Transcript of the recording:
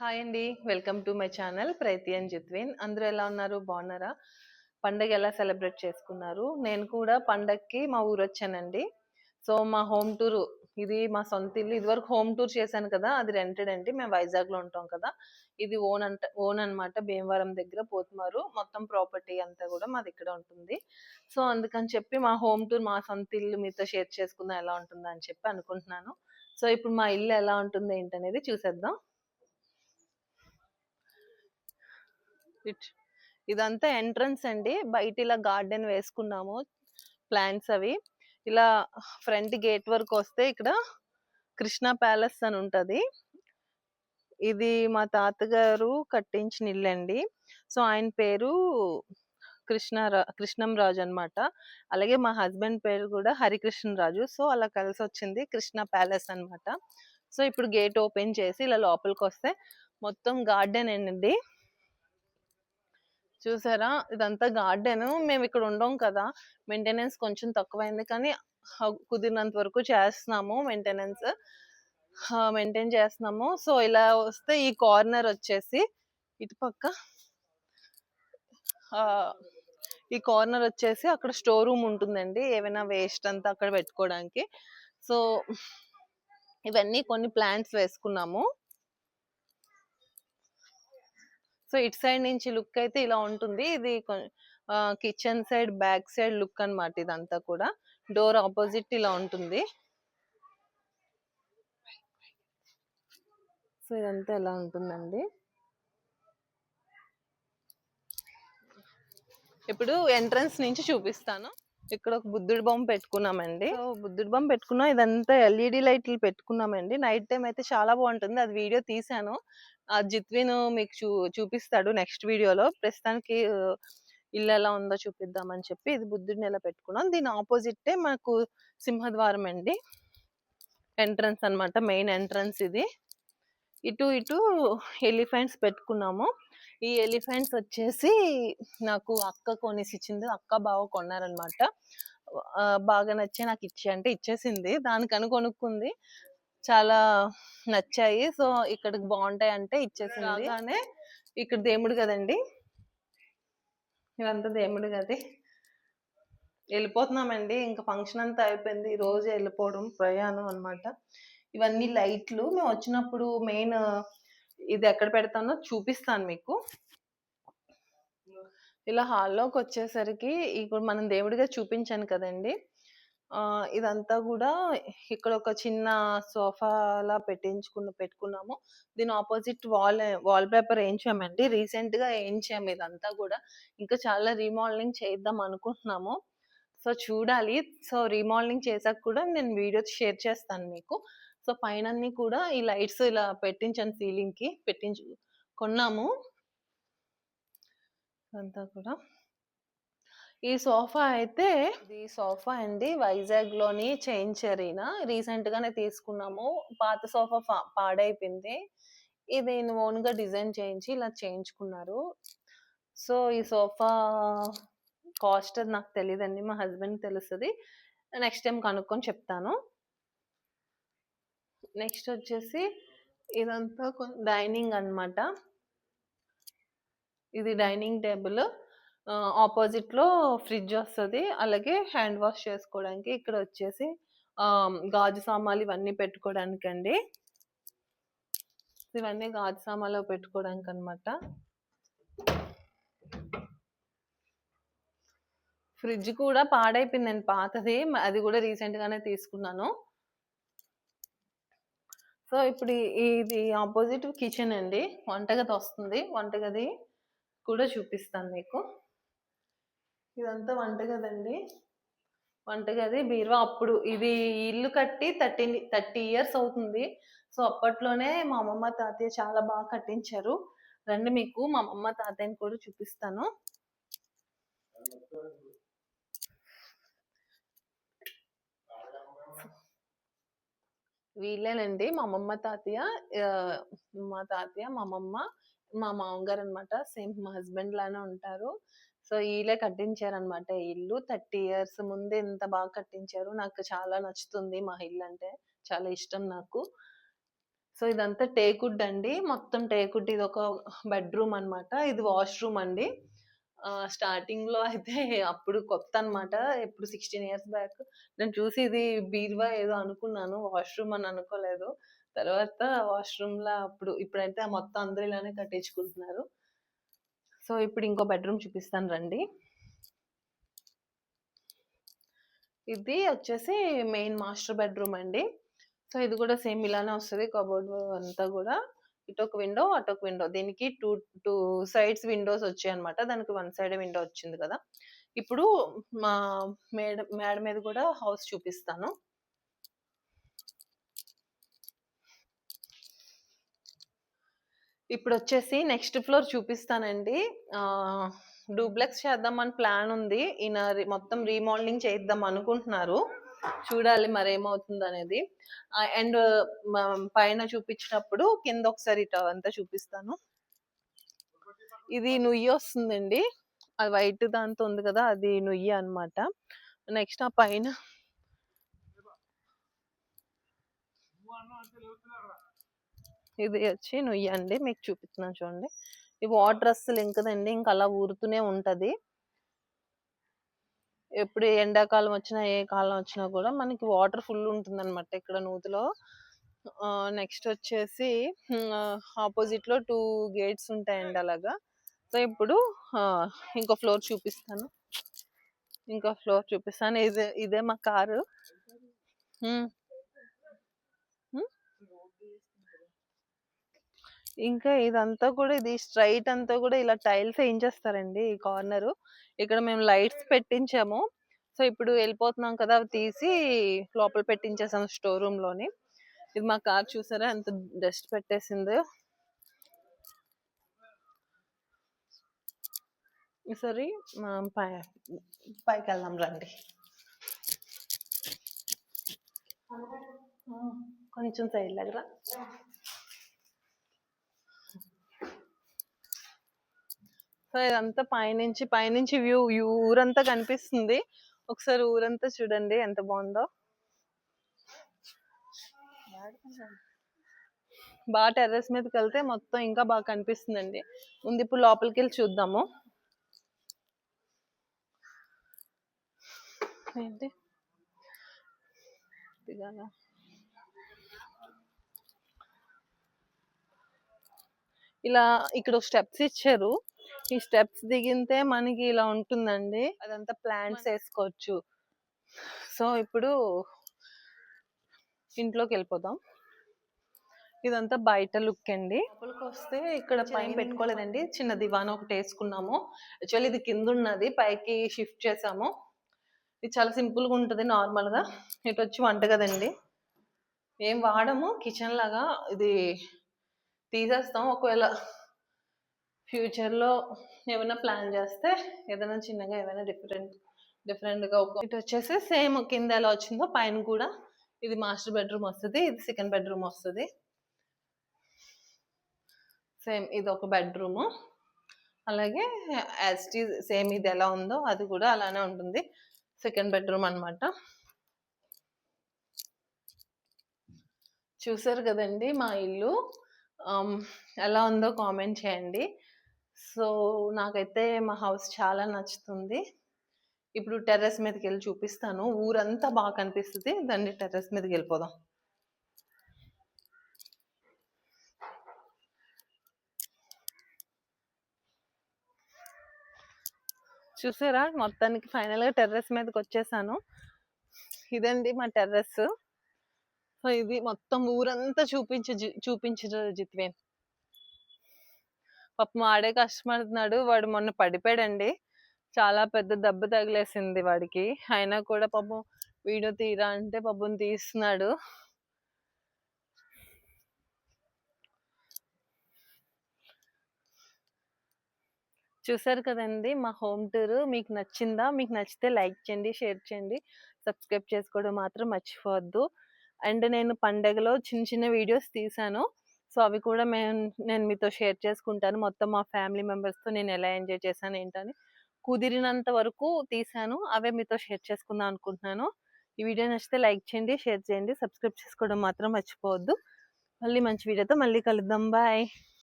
Hi అండి welcome to my channel Preethi and Jithvin అందరూ ఎలా ఉన్నారు? బాగున్నారా? పండగ ఎలా సెలబ్రేట్ చేసుకున్నారు? నేను కూడా పండగకి మా ఊరు వచ్చానండి. సో మా హోమ్ టూర్ ఇది మా సొంత ఇల్లు ఇదివరకు హోమ్ టూర్ చేశాను కదా అది రెంటెడ్ అండి. మేము వైజాగ్లో ఉంటాం కదా ఇది ఓన్ అంట ఓన్ అన్నమాట భీమవరం దగ్గర పోతుమారు మొత్తం ప్రాపర్టీ అంతా కూడా మాది ఇక్కడ ఉంటుంది. సో అందుకని చెప్పి మా హోమ్ టూర్ మా సొంత ఇల్లు మీతో షేర్ చేసుకుందాం ఎలా ఉంటుందా అని చెప్పి అనుకుంటున్నాను. సో ఇప్పుడు మా ఇల్లు ఎలా ఉంటుంది ఏంటనేది చూసేద్దాం. ఇట్. ఇదంతా ఎంట్రన్స్ అండి. బయట ఇలా గార్డెన్ వేసుకున్నాము ప్లాంట్స్ అవి. ఇలా ఫ్రంట్ గేట్ వరకు వస్తే ఇక్కడ కృష్ణ ప్యాలెస్ అని ఉంటుంది. ఇది మా తాతగారు కట్టించిన ఇల్లు అండి. సో ఆయన పేరు కృష్ణ కృష్ణం రాజు అనమాట అలాగే మా హస్బెండ్ పేరు కూడా హరికృష్ణ రాజు. సో అలా కలిసి వచ్చింది కృష్ణ ప్యాలెస్ అనమాట సో ఇప్పుడు గేట్ ఓపెన్ చేసి ఇలా లోపలికి వస్తే మొత్తం గార్డెన్ అండి. చూసారా? ఇదంతా గార్డెన్. మేము ఇక్కడ ఉండం కదా. మెయింటెనెన్స్ కొంచెం తక్కువైంది కానీ కుదిరినంత వరకు చేస్తున్నాము మెయింటెనెన్స్. మెయింటైన్ చేస్తున్నాము. సో ఇలా వస్తే ఈ కార్నర్ వచ్చేసి ఇటు పక్క. ఈ కార్నర్ వచ్చేసి అక్కడ స్టోర్ రూమ్ ఉంటుందండి. ఏమైనా వేస్ట్ అంతా అక్కడ పెట్టుకోవడానికి. సో ఇవన్నీ కొన్ని ప్లాంట్స్ వేసుకున్నాము. సో ఇటు సైడ్ నుంచి లుక్ అయితే ఇలా ఉంటుంది. ఇది kitchen side back side look అన్నమాట ఇదంతా కూడా. డోర్ ఆపోజిట్ ఇలా ఉంటుంది. సో ఇదంతా ఎలా ఉంటుందండి? ఇప్పుడు ఎంట్రన్స్ నుంచి చూపిస్తాను. ఇక్కడ ఒక బుద్ధుడి బొమ్మ పెట్టుకున్నామండి. బుద్ధుడి బొమ్మ పెట్టుకున్నాం. ఇదంతా ఎల్ఈడి లైట్లు పెట్టుకున్నామండి. నైట్ టైం అయితే చాలా బాగుంటుంది. అది వీడియో తీసాను ఆ జిత్విన్ మీకు చూ చూపిస్తాడు నెక్స్ట్ వీడియోలో. ప్రస్తుతానికి ఇల్లు ఎలా ఉందో చూపిద్దామని చెప్పి ఇది బుద్ధుడిని ఎలా పెట్టుకున్నాం. దీని ఆపోజిట్ మనకు సింహద్వారం అండి ఎంట్రన్స్ అన్నమాట. మెయిన్ ఎంట్రన్స్ ఇది. ఇటు ఇటు ఎలిఫెంట్స్ పెట్టుకున్నాము. ఈ ఎలిఫెంట్స్ వచ్చేసి నాకు అక్క కొనేసి ఇచ్చింది అక్క బావ కొన్నారనమాట. బాగా నచ్చి నాకు ఇచ్చే అంటే ఇచ్చేసింది. దానికని కొనుక్కుంది. చాలా నచ్చాయి. సో ఇక్కడికి బాగుంటాయి అంటే ఇచ్చేసింది. రాగానే ఇక్కడ దేవుడు కదండి. ఇదంతా దేవుడు గది. వెళ్ళిపోతున్నామండి. ఇంకా ఫంక్షన్ అంతా అయిపోయింది. ఈ రోజు వెళ్ళిపోవడం ప్రయాణం అన్నమాట. ఇవన్నీ లైట్లు. మేము వచ్చినప్పుడు మెయిన్ ఇది ఎక్కడ పెడతానో చూపిస్తాను మీకు. ఇలా హాల్లోకి వచ్చేసరికి ఇప్పుడు మనం దేవుడిగా చూపించాను కదండి. ఇదంతా కూడా ఇక్కడ ఒక చిన్న సోఫాలా పెట్టించుకున్న పెట్టుకున్నాము. దీని ఆపోజిట్ వాల్ వాల్ పేపర్ వేయించామండి రీసెంట్గా వేయించాము ఇదంతా కూడా. ఇంకా చాలా రీమోడలింగ్ చేద్దాం అనుకుంటున్నాము. సో చూడాలి. సో రీమోడలింగ్ చేశాక కూడా నేను వీడియో షేర్ చేస్తాను మీకు. సో పైన అన్ని కూడా ఈ లైట్స్ ఇలా పెట్టించాను సీలింగ్కి పెట్టించు కొన్నాము. అంతా కూడా. ఈ సోఫా అయితే ఈ సోఫా అండి వైజాగ్లోని చేయించారు ఈయన రీసెంట్ గానే తీసుకున్నాము. పాత సోఫా పాడైపోయింది. ఇది ఓన్గా డిజైన్ చేయించి ఇలా చేయించుకున్నారు. సో ఈ సోఫా కాస్ట్ అది నాకు తెలియదండి మా హస్బెండ్ తెలుస్తుంది. నెక్స్ట్ టైం కనుక్కొని చెప్తాను. నెక్స్ట్ వచ్చేసి ఇదంతా డైనింగ్ అనమాట ఇది డైనింగ్ టేబుల్. ఆపోజిట్లో ఫ్రిడ్జ్ వస్తుంది. అలాగే హ్యాండ్ వాష్ చేసుకోవడానికి ఇక్కడ వచ్చేసి గాజు సామాన్లు ఇవన్నీ పెట్టుకోవడానికి అండి ఇవన్నీ గాజు సామాన్లు పెట్టుకోవడానికి అనమాట ఫ్రిడ్జ్ కూడా పాడైపోయిందండి పాతది. అది కూడా రీసెంట్గానే తీసుకున్నాను. సో ఇప్పుడు ఇది ఆపోజిట్ కిచెన్ అండి. వంటగది వస్తుంది. వంటగది కూడా చూపిస్తాను మీకు. ఇదంతా వంటగది అండి వంటగది బీరువా అప్పుడు ఇది ఇల్లు కట్టి థర్టీ థర్టీ ఇయర్స్ అవుతుంది. సో అప్పట్లోనే మా అమ్మమ్మ తాతయ్య చాలా బాగా కట్టించారు. రండి మీకు మా అమ్మమ్మ తాతయ్యని కూడా చూపిస్తాను. వీళ్ళేనండి మా అమ్మమ్మ తాతయ్య మా తాతయ్య మా అమ్మమ్మ మా మామగారు అన్నమాట సేమ్ మా హస్బెండ్ లానే ఉంటారు. సో వీళ్ళే కట్టించారనమాట ఇల్లు. థర్టీ ఇయర్స్ ముందే ఇంత బాగా కట్టించారు. నాకు చాలా నచ్చుతుంది మా ఇల్లు అంటే. చాలా ఇష్టం నాకు. సో ఇదంతా టేకుడ్ అండి మొత్తం టేకుడ్ ఇది ఒక బెడ్రూమ్ అన్నమాట ఇది వాష్రూమ్ అండి. స్టార్టింగ్లో అయితే అప్పుడు కొత్త అన్నమాట ఎప్పుడు సిక్స్టీన్ ఇయర్స్ బ్యాక్. నేను చూసి ఇది బీరువా ఏదో అనుకున్నాను. వాష్రూమ్ అని అనుకోలేదు. తర్వాత వాష్రూమ్ లా అప్పుడు ఇప్పుడైతే మొత్తం అందరూ ఇలానే కట్టించుకుంటున్నారు. సో ఇప్పుడు ఇంకో బెడ్రూమ్ చూపిస్తాను రండి. ఇది వచ్చేసి మెయిన్ మాస్టర్ బెడ్రూమ్ అండి. సో ఇది కూడా సేమ్ ఇలానే వస్తుంది. కబోర్డ్ అంతా కూడా. ఇటొక ఒక విండో అటు ఒక విండో. దీనికి టూ టూ సైడ్స్ విండోస్ వచ్చాయి అనమాట దానికి వన్ సైడ్ విండో వచ్చింది కదా. ఇప్పుడు మా మేడ మేడ మీద కూడా హౌస్ చూపిస్తాను. ఇప్పుడు వచ్చేసి నెక్స్ట్ ఫ్లోర్ చూపిస్తానండి. డూప్లెక్స్ చేద్దామని ప్లాన్ ఉంది ఈయన మొత్తం రీమోడలింగ్ చేద్దాం అనుకుంటున్నారు. చూడాలి మరి ఏమవుతుంది అనేది అండ్ పైన చూపించినప్పుడు కింద ఒకసారి ఇట అంతా చూపిస్తాను. ఇది నుయ్యి వస్తుందండి. అది వైట్ దాంతో ఉంది కదా అది నుయ్యి అన్నమాట. నెక్స్ట్ ఆ పైన ఇది వచ్చి నుయ్యి అండి. మీకు చూపిస్తున్నాను చూడండి. ఈ వాటర్ అస్సలు ఇంకదండి. ఇంకా అలా ఊరుతూనే ఉంటుంది. ఎప్పుడు ఎండాకాలం వచ్చినా ఏ కాలం వచ్చినా కూడా మనకి వాటర్ ఫుల్ ఉంటుంది అనమాట ఇక్కడ నూతిలో. నెక్స్ట్ వచ్చేసి ఆపోజిట్లో టూ గేట్స్ ఉంటాయండి అలాగా. సో ఇప్పుడు ఇంకో ఫ్లోర్ చూపిస్తాను. ఇంకో ఫ్లోర్ చూపిస్తాను. ఇదే ఇదే మా కారు. ఇంకా ఇదంతా కూడా ఇది స్ట్రైట్ అంతా కూడా ఇలా టైల్స్ వేయించేస్తారండి ఈ కార్నర్. ఇక్కడ మేము లైట్స్ పెట్టించాము. సో ఇప్పుడు వెళ్ళిపోతున్నాం కదా అవి తీసి లోపల పెట్టించేసాము స్టోర్ రూమ్లోని ఇది మా కార్ చూసారా? ఎంత డస్ట్ పెట్టేసిందో. సరే పై పైకి వెళ్దాం రండి. కొంచెం సైడ్ దగ్గర సో ఇదంతా పైనుంచి పైనుంచి వ్యూ ఊరంతా కనిపిస్తుంది. ఒకసారి ఊరంతా చూడండి ఎంత బాగుందో. బాగా టెర్రస్ మీదకి వెళ్తే మొత్తం ఇంకా బాగా కనిపిస్తుందండి. ముందు ఇప్పుడు లోపలికి వెళ్ళి చూద్దాము. ఏంటి? దిగాలా ఇలా ఇక్కడ స్టెప్స్ ఇచ్చారు. ఈ స్టెప్స్ దిగితే మనకి ఇలా ఉంటుందండి. అదంతా ప్లాంట్స్ వేసుకోవచ్చు. సో ఇప్పుడు ఇంట్లోకి వెళ్ళిపోదాం ఇదంతా బయట లుక్ అండి లోపలికి వస్తే ఇక్కడ పైన పెట్టుకోలేదండి. చిన్న దివాన్ ఒకటి వేసుకున్నాము. యాక్చువల్లీ ఇది కింద ఉన్నది పైకి షిఫ్ట్ చేసాము. ఇది చాలా సింపుల్గా ఉంటది నార్మల్గా ఇటు వచ్చి వంట కదండి. ఏం వాడము. కిచెన్ లాగా ఇది తీసేస్తాం. ఒకవేళ ఫ్యూచర్లో ఏమైనా ప్లాన్ చేస్తే ఏదైనా చిన్నగా ఏమైనా డిఫరెంట్ డిఫరెంట్గా ఒక ఇటు వచ్చేసి సేమ్ కింద ఎలా వచ్చిందో పైన కూడా ఇది మాస్టర్ బెడ్రూమ్ వస్తుంది ఇది సెకండ్ బెడ్రూమ్ వస్తుంది. సేమ్ ఇది ఒక బెడ్రూమ్. అలాగే యాజ్టీ సేమ్ ఇది ఎలా ఉందో అది కూడా అలానే ఉంటుంది. సెకండ్ బెడ్రూమ్ అన్నమాట. చూసారు కదండి మా ఇల్లు. ఎలా ఉందో కామెంట్ చేయండి. సో నాకైతే మా హౌస్ చాలా నచ్చుతుంది. ఇప్పుడు టెర్రస్ మీదకి వెళ్ళి చూపిస్తాను. ఊరంతా బాగా కనిపిస్తుంది. దాన్ని టెర్రస్ మీదకి వెళ్ళిపోదాం చూసారా? మొత్తానికి ఫైనల్గా టెర్రస్ మీదకి వచ్చేసాను ఇదండి మా టెర్రస్. సో ఇది మొత్తం ఊరంతా చూపించ చూపించు జిత్వేన్ పాపం ఆడే కష్టపడుతున్నాడు వాడు మొన్న పడిపోయాడండి. చాలా పెద్ద దెబ్బ తగిలేసింది వాడికి. అయినా కూడా పాపం వీడియో తీరా అంటే పాపం తీస్తున్నాడు. చూసారు కదండి మా హోమ్ టూర్. మీకు నచ్చిందా? మీకు నచ్చితే లైక్ చేయండి షేర్ చేయండి. సబ్స్క్రైబ్ చేసుకోవడం మాత్రం మర్చిపోవద్దు. అండ్ నేను పండగలో చిన్న చిన్న వీడియోస్ తీసాను. సో అవి కూడా మేము నేను మీతో షేర్ చేసుకుంటాను. మొత్తం మా ఫ్యామిలీ మెంబర్స్తో నేను ఎలా ఎంజాయ్ చేశాను ఏంటని కుదిరినంత వరకు తీసాను అవే మీతో షేర్ చేసుకుందాం అనుకుంటున్నాను. ఈ వీడియో నచ్చితే లైక్ చేయండి షేర్ చేయండి సబ్స్క్రైబ్ చేసుకోవడం మాత్రం మర్చిపోవద్దు. మళ్ళీ మంచి వీడియోతో మళ్ళీ కలుద్దాం. బాయ్.